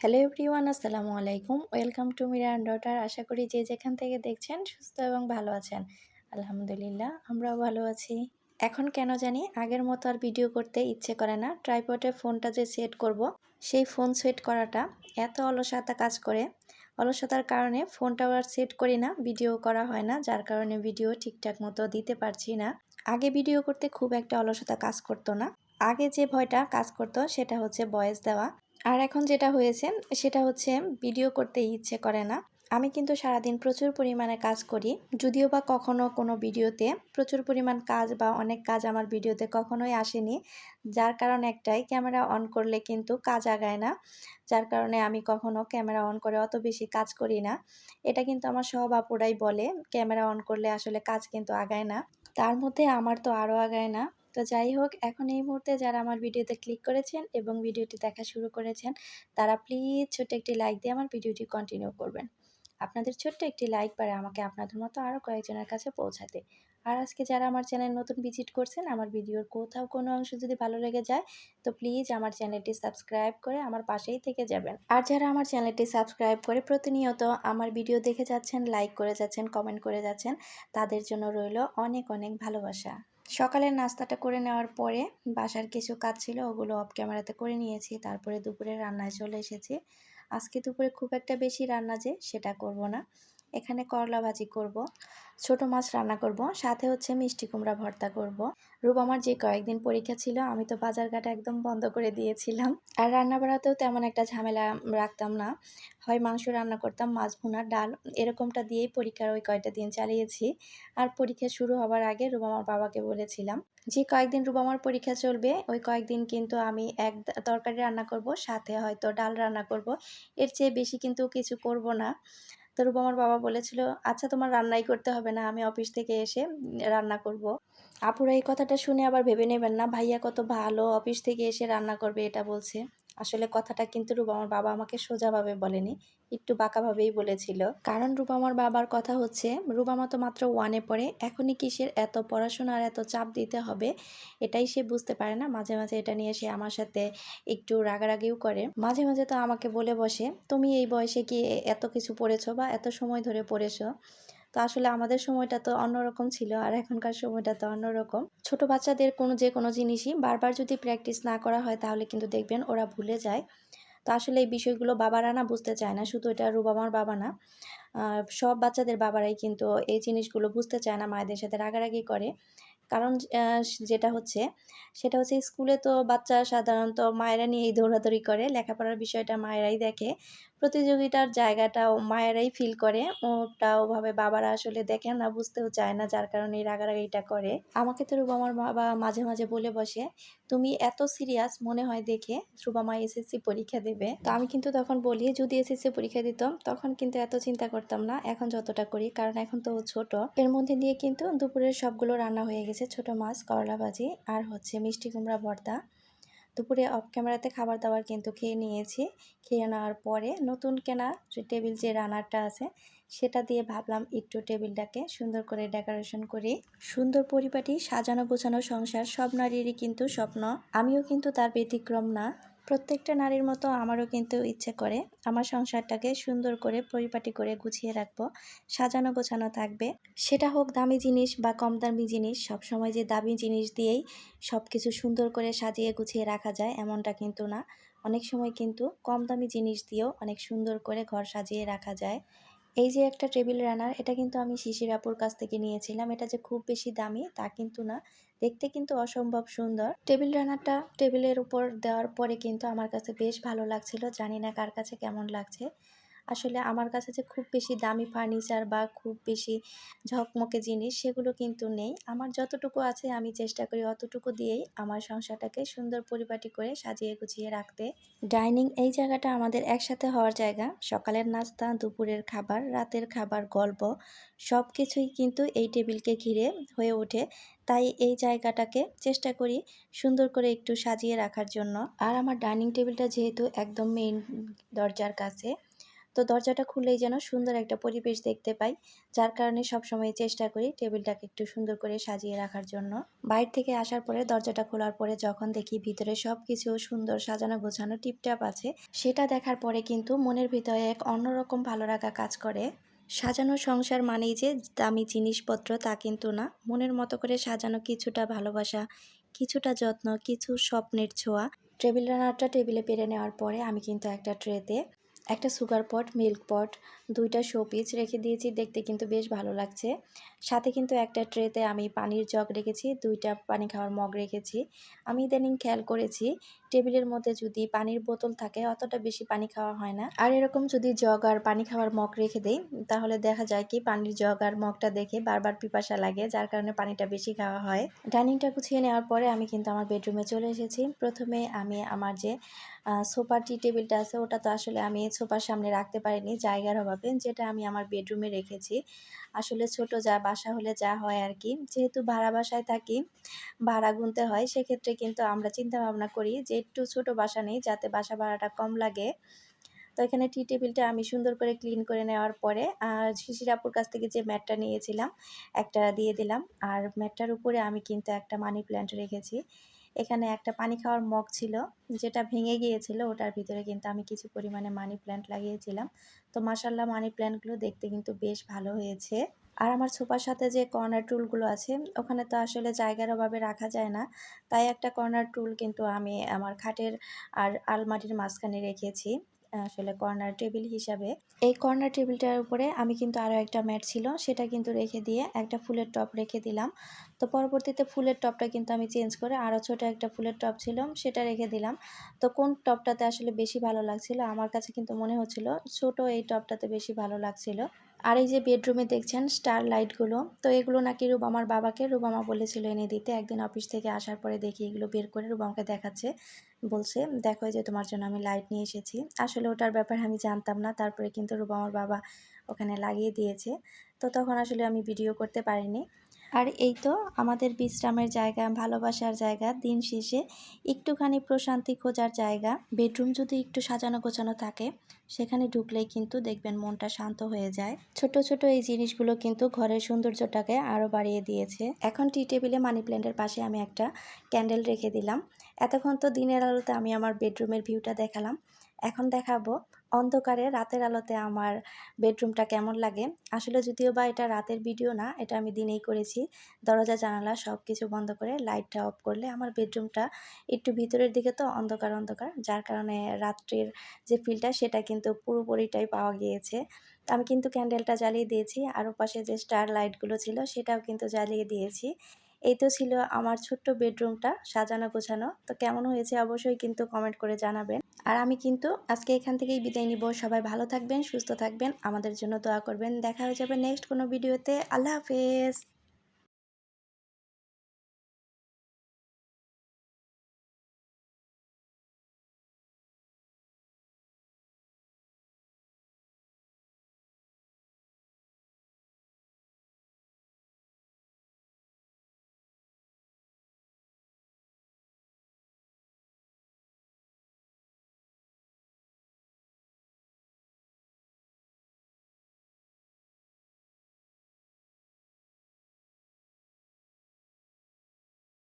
Hello everyone, আসসালামু আলাইকুম। Welcome to Mira and daughter. আশা করি যে যেখান থেকে দেখছেন সুস্থ এবং ভালো আছেন। আলহামদুলিল্লাহ, আমরাও ভালো আছি। এখন কেন জানি আগের মতো আর ভিডিও করতে ইচ্ছে করে না। ট্রাইপটে ফোনটা যে সেট করব, সেই ফোন সেট করাটা এত অলসতা কাজ করে। অলসতার কারণে ফোনটাও আর সেট করি না, ভিডিও করা হয় না, যার কারণে ভিডিও ঠিকঠাক মতো দিতে পারছি না। আগে ভিডিও করতে খুব একটা অলসতা কাজ করতো না। আগে যে ভয়টা কাজ করতো, সেটা হচ্ছে ভয়েস দেওয়া। আর এখন যেটা হয়েছে, সেটা হচ্ছে ভিডিও করতে ইচ্ছে করে না। আমি কিন্তু সারাদিন প্রচুর পরিমাণে কাজ করি। যদিও বা কখনো কোনো ভিডিওতে প্রচুর পরিমাণ কাজ বা অনেক কাজ আমার ভিডিওতে কখনোই আসেনি, যার কারণ একটাই, ক্যামেরা অন করলে কিন্তু কাজ আগায় না। যার কারণে আমি কখনো ক্যামেরা অন করে অত বেশি কাজ করি না। এটা কিন্তু আমার সব আপুরাই বলে, ক্যামেরা অন করলে আসলে কাজ কিন্তু আগায় না। তার মধ্যে আমার তো আরও আগায় না। তো যাই হোক, এখন এই মুহূর্তে যারা আমার ভিডিওতে ক্লিক করেছেন এবং ভিডিওটি দেখা শুরু করেছেন, তারা প্লিজ ছোট্ট একটি লাইক দিয়ে আমার ভিডিওটি কন্টিনিউ করবেন। আপনাদের ছোট্ট একটি লাইক পারে আমাকে আপনাদের মতো আরও কয়েকজনের কাছে পৌঁছাতে। আর আজকে যারা আমার চ্যানেল নতুন ভিজিট করছেন, আমার ভিডিওর কোথাও কোনো অংশ যদি ভালো লেগে যায়, তো প্লিজ আমার চ্যানেলটি সাবস্ক্রাইব করে আমার পাশেই থেকে যাবেন। আর যারা আমার চ্যানেলটি সাবস্ক্রাইব করে প্রতিনিয়ত আমার ভিডিও দেখে যাচ্ছেন লাইক করে যাচ্ছেন কমেন্ট করে যাচ্ছেন, তাদের জন্য রইল অনেক অনেক ভালোবাসা। সকালের নাস্তাটা করে নেওয়ার পরে বাসার কিছু কাজ ছিল, ওগুলো অফ ক্যামেরাতে করে নিয়েছি। তারপরে দুপুরে রান্নায় চলে এসেছি। আজকে দুপুরে খুব একটা বেশি রান্না যে সেটা করব না। এখানে করলা ভাজি করব, ছোট মাছ রান্না করব, সাথে হচ্ছে মিষ্টি কুমড়া ভর্তা করব। রূপ আমার যে কয়েকদিন পরীক্ষা ছিল, আমি তো বাজার ঘাট একদম বন্ধ করে দিয়েছিলাম। আর রান্না বাড়াতেও তেমন একটা ঝামেলা রাখতাম না। হয় মাংস রান্না করতাম, মাছ ভুনা, ডাল, এরকমটা দিয়েই পরীক্ষার ওই কয়টা দিন চালিয়েছি। আর পরীক্ষা শুরু হওয়ার আগে রূপ আমার বাবাকে বলেছিলাম, যে কয়েকদিন রূপ আমার পরীক্ষা চলবে, ওই কয়েকদিন কিন্তু আমি এক তরকারি রান্না করব, সাথে হয়তো ডাল রান্না করব। এর চেয়ে বেশি কিন্তু কিছু করব না। তো রূপ আমার বাবা বলেছিল আচ্ছা তোমার রান্নাই করতে হবে না, আমি অফিস থেকে এসে রান্না করব। আপুরা এই কথাটা শুনে আবার ভেবে নেবেন না, ভাইয়া কত ভালো, অফিস থেকে এসে রান্না করবে, এটা বলছে আসলে কথাটা কিন্তু রূপ আমার বাবা আমাকে সোজাভাবে বলেনি, একটু বাঁকাভাবেই বলেছিল। কারণ রূপামার বাবার কথা হচ্ছে রূপামা তো মাত্র ওয়ানে পড়ে, এখনই কিসের এত পড়াশোনা আর এত চাপ দিতে হবে, এটাই সে বুঝতে পারে না। মাঝে মাঝে এটা নিয়ে সে আমার সাথে একটু রাগারাগিও করে। মাঝে মাঝে তো আমাকে বলে বসে, তুমি এই বয়সে কি এত কিছু পড়েছো বা এত সময় ধরে পড়েছো? তো আসলে আমাদের সময়টা তো অন্যরকম ছিল আর এখনকার সময়টা তো অন্যরকম। ছোট বাচ্চাদের কোনো যে কোনো জিনিসই বারবার যদি প্র্যাকটিস না করা হয় তাহলে কিন্তু দেখবেন ওরা ভুলে যায়। তো আসলে এই বিষয়গুলো বাবারা না বুঝতে চায় না, শুধু এটা রুবামার বাবা না। সব বাচ্চাদের বাবারাই কিন্তু এই জিনিসগুলো বুঝতে চায় না, মায়েদের সাথে রাগারাগি করে। কারণ যেটা হচ্ছে, সেটা হচ্ছে স্কুলে তো বাচ্চা সাধারণত মায়েরা নিয়েই দৌড়াদৌড়ি করে, লেখাপড়ার বিষয়টা মায়েরাই দেখে। প্রতিযোগিতার জায়গাটাও মায়েরাই ফিল করে। ওটা ওভাবে বাবারা আসলে দেখে না, বুঝতেও চায় না যার কারণে রাগারাগিটা করে। আমাকে তো রুবামার বাবা মাঝে মাঝে বলে বসে, তুমি এত সিরিয়াস মনে হয় দেখে রুবামা এসএসসি পরীক্ষা দেবে। তো আমি কিন্তু তখন বলি, যদি এসএসসি পরীক্ষা দিতাম, তখন কিন্তু এত চিন্তা করতাম না। এখন যতটা করি, কারণ এখন তো ছোট। এর মধ্যে দিয়ে কিন্তু দুপুরের সবগুলো রান্না হয়ে গেছে ছোট মাছ করলা ভাজি আর হচ্ছে মিষ্টি কুমড়া ভর্তা। দুপুরে অফ ক্যামেরাতে খাবার দাবার কিন্তু খেয়ে নিয়েছি। খেয়ে নেওয়ার পরে নতুন কেনা টেবিল যে রানারটা আছে, সেটা দিয়ে ভাবলাম একটু টেবিলটাকে সুন্দর করে ডেকোরেশন করি। সুন্দর পরিপাটি, সাজানো গোছানো সংসার, সব নারীরই কিন্তু স্বপ্ন। আমিও কিন্তু তার ব্যতিক্রম না। প্রত্যেকটা নারীর মতো আমারও কিন্তু ইচ্ছে করে আমার সংসারটাকে সুন্দর করে পরিপাটি করে গুছিয়ে রাখব, সাজানো গোছানো থাকবে। সেটা হোক দামি জিনিস বা কম দামি জিনিস সব সময় যে দামি জিনিস দিয়েই সব কিছু সুন্দর করে সাজিয়ে গুছিয়ে রাখা যায় এমনটা কিন্তু না। অনেক সময় কিন্তু কম দামি জিনিস দিয়েও অনেক সুন্দর করে ঘর সাজিয়ে রাখা যায়। এই যে একটা টেবিল রানার, এটা কিন্তু আমি শিশির আপুর কাছ থেকে নিয়েছিলাম। এটা যে খুব বেশি দামি তা কিন্তু না। দেখতে কিন্তু অসম্ভব সুন্দর। টেবিল রানারটা টেবিলের উপর দেওয়ার পরে কিন্তু আমার কাছে বেশ ভালো লাগছিল। জানি না কার কাছে কেমন লাগছে। আসলে আমার কাছে যে খুব বেশি দামি ফার্নিচার বা খুব বেশি ঝকমকে জিনিস সেগুলো কিন্তু নেই। আমার যতটুকু আছে আমি চেষ্টা করি অতটুকু দিয়েই আমার সংসারটাকে সুন্দর পরিপাটি করে সাজিয়ে গুছিয়ে রাখতে। ডাইনিং এই জায়গাটা আমাদের একসাথে হওয়ার জায়গা। সকালের নাস্তা, দুপুরের খাবার, রাতের খাবার, গল্প সব কিছুই কিন্তু এই টেবিলকে ঘিরে হয়ে ওঠে। তাই এই জায়গাটাকে চেষ্টা করি সুন্দর করে একটু সাজিয়ে রাখার জন্য। আর আমার ডাইনিং টেবিলটা যেহেতু একদম মেইন দরজার কাছে তো দরজাটা খুললেই যেন সুন্দর একটা পরিবেশ দেখতে পাই। যার কারণে সবসময় চেষ্টা করি টেবিলটাকে একটু সুন্দর করে সাজিয়ে রাখার জন্য। বাইরে থেকে আসার পরে দরজাটা খোলার পরে যখন দেখি ভিতরে সব কিছু সুন্দর সাজানো গোছানো টিপটাপ আছে, সেটা দেখার পরে কিন্তু মনের ভিতরে এক অন্যরকম ভালো লাগা কাজ করে। সাজানো সংসার মানেই যে দামি জিনিসপত্র তা কিন্তু না। মনের মতো করে সাজানো কিছুটা ভালোবাসা, কিছুটা যত্ন, কিছু স্বপ্নের ছোঁয়া। টেবিল রানারটা টেবিলে পেরে নেওয়ার পরে আমি কিন্তু একটা ট্রেতে একটা সুগার পট মিল্ক পট দুইটা শোপিস রেখে দিয়েছি, দেখতে কিন্তু বেশ ভালো লাগছে। সাথে কিন্তু একটা ট্রেতে আমি পানির জগ রেখেছি, দুইটা পানি খাওয়ার মগ রেখেছি। আমি ইদানিং খেয়াল করেছি, টেবিলের মধ্যে যদি পানির বোতল থাকে, অতটা বেশি পানি খাওয়া হয় না। আর এরকম যদি জগ আর পানি খাওয়ার মগ রেখে দেই, তাহলে দেখা যায় কি পানির জগ আর মগটা দেখে বারবার পিপাসা লাগে, যার কারণে পানিটা বেশি খাওয়া হয়। ডাইনিংটা গুছিয়ে নেওয়ার পরে আমি কিন্তু আমার বেডরুমে চলে এসেছি। প্রথমে আমি আমার যে সোফা টি টেবিলটা আছে, ওটা তো আসলে আমি সোফার সামনে রাখতে পারিনি, জায়গার অভাবে। যেটা আমি আমার বেডরুমে রেখেছি। আসলে ছোট যা বাসা হলে যা হয় আর কি। যেহেতু ভাড়া বাসায় থাকি, ভাড়া গুনতে হয়, সেক্ষেত্রে কিন্তু আমরা চিন্তা ভাবনা করি যে একটু ছোট বাসা নেই যাতে বাসা ভাড়াটা কম লাগে। তো এখানে টি টেবিলটা আমি সুন্দর করে ক্লিন করে নেওয়ার পরে, আর শিশির আপুর কাছ থেকে যে ম্যাটটা নিয়েছিলাম, একটা দিয়ে দিলাম। আর ম্যাটটার উপরে আমি কিন্তু একটা মানি প্ল্যান্ট রেখেছি। এখানে একটা পানি খাওয়ার মগ ছিল, যেটা ভেঙে গিয়েছিল। ওটার ভিতরে কিন্তু আমি কিছু পরিমাণে মানি প্ল্যান্ট লাগিয়েছিলাম। তো মাসাল্লাহ মানি প্ল্যান্টগুলো দেখতে কিন্তু বেশ ভালো হয়েছে। আর আমার সোফার সাথে যে কর্নার টুলগুলো আছে, ওখানে তো আসলে জায়গার অভাবে রাখা যায় না। তাই একটা কর্নার টুল কিন্তু আমি আমার খাটের আর আলমারির মাঝখানে রেখেছি। আসলে কর্নার টেবিল হিসাবে। এই কর্নার টেবিলটার উপরে আমি কিন্তু আরও একটা ম্যাট ছিল, সেটা কিন্তু রেখে দিয়ে একটা ফুলের টপ রেখে দিলাম। তো পরবর্তীতে ফুলের টপটা কিন্তু আমি চেঞ্জ করে আরও ছোট একটা ফুলের টপ ছিল, সেটা রেখে দিলাম। তো কোন টপটাতে আসলে বেশি ভালো লাগছিল? আমার কাছে কিন্তু মনে হচ্ছিল ছোট এই টপটাতে বেশি ভালো লাগছিল। আর এই যে বেডরুমে দেখছেন স্টার লাইটগুলো তো এগুলো নাকি রুবামার বাবাকে রুবামা বলেছিল এনে দিতে। একদিন অফিস থেকে আসার পরে দেখি এগুলো বের করে রুবামাকে দেখাচ্ছে। বলছে, দেখো যে তোমার জন্য আমি লাইট নিয়ে এসেছি। আসলে ওটার ব্যাপারে আমি জানতাম না, তারপরে কিন্তু রুবামার বাবা ওখানে লাগিয়ে দিয়েছে। তো তখন আসলে আমি ভিডিও করতে পারিনি। আর এই তো আমাদের বিশ্রামের জায়গা, ভালোবাসার জায়গা দিন শেষে। একটুখানি প্রশান্তি খোঁজার জায়গা। বেডরুম যদি একটু সাজানো গোছানো থাকে, সেখানে ঢুকলেই কিন্তু দেখবেন মনটা শান্ত হয়ে যায়। ছোট ছোট এই জিনিসগুলো কিন্তু ঘরের সৌন্দর্যটাকে আরও বাড়িয়ে দিয়েছে। এখন টি টেবিলে মানি প্ল্যান্টের পাশে আমি একটা ক্যান্ডেল রেখে দিলাম। এতক্ষণ তো দিনের আলোতে আমি আমার বেডরুমের ভিউটা দেখালাম। এখন দেখাবো অন্ধকারে রাতের আলোতে আমার বেডরুমটা কেমন লাগে? আসলে যদিও বা এটা রাতের ভিডিও না, এটা আমি দিনেই করেছি। দরজা, জানালা সব কিছু বন্ধ করে লাইটটা অফ করলে আমার বেডরুমটা একটু ভিতরের দিকে তো অন্ধকার অন্ধকার। যার কারণে রাত্রির যে ফিলটা সেটা কিন্তু পুরোপুরিটাই পাওয়া গিয়েছে। আমি কিন্তু ক্যান্ডেলটা জ্বালিয়ে দিয়েছি। আর পাশে যে স্টার লাইটগুলো ছিল সেটাও কিন্তু জ্বালিয়ে দিয়েছি। এই তো ছিল আমার ছোট্ট বেডরুমটা সাজানো গোছানো। তো কেমন হয়েছে অবশ্যই কিন্তু কমেন্ট করে জানাবেন। আর আমি কিন্তু আজকে এখান থেকেই বিদায় নিব। সবাই ভালো থাকবেন, সুস্থ থাকবেন। আমাদের জন্য দোয়া করবেন। দেখা হয়ে যাবে নেক্সট কোনো ভিডিওতে আল্লাহ হাফেজ।